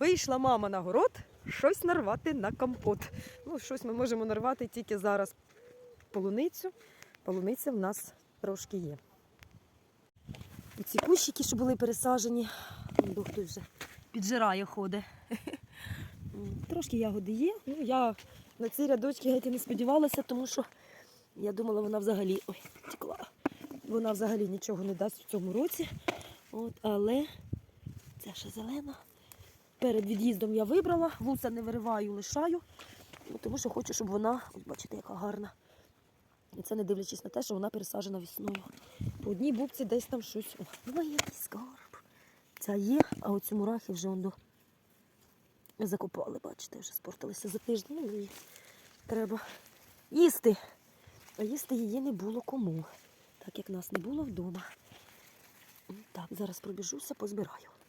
Вийшла мама на город щось нарвати на компот. Ну, щось ми можемо нарвати тільки зараз полуницю. Полуниця в нас трошки є. І ці кущики, що були пересаджені, он хтось вже піджирає ходи. Трошки ягоди є. Ну, я на ці рядочки геть і не сподівалася, тому що я думала, вона взагалі ой, текла. Вона взагалі нічого не дасть в цьому році. От, але це ще зелена. Перед від'їздом я вибрала, вуса не вириваю, лишаю, ну, тому що хочу, щоб вона, ось бачите, яка гарна. І це не дивлячись на те, що вона пересаджена весною. По одній бубці десь там щось. О, який скарб. Ця є, а оці мурахи вже до... закопали, бачите, вже спортилися за тиждень. Ну, її треба їсти. А їсти її не було кому, так як нас не було вдома. Так, зараз пробіжуся, позбираю.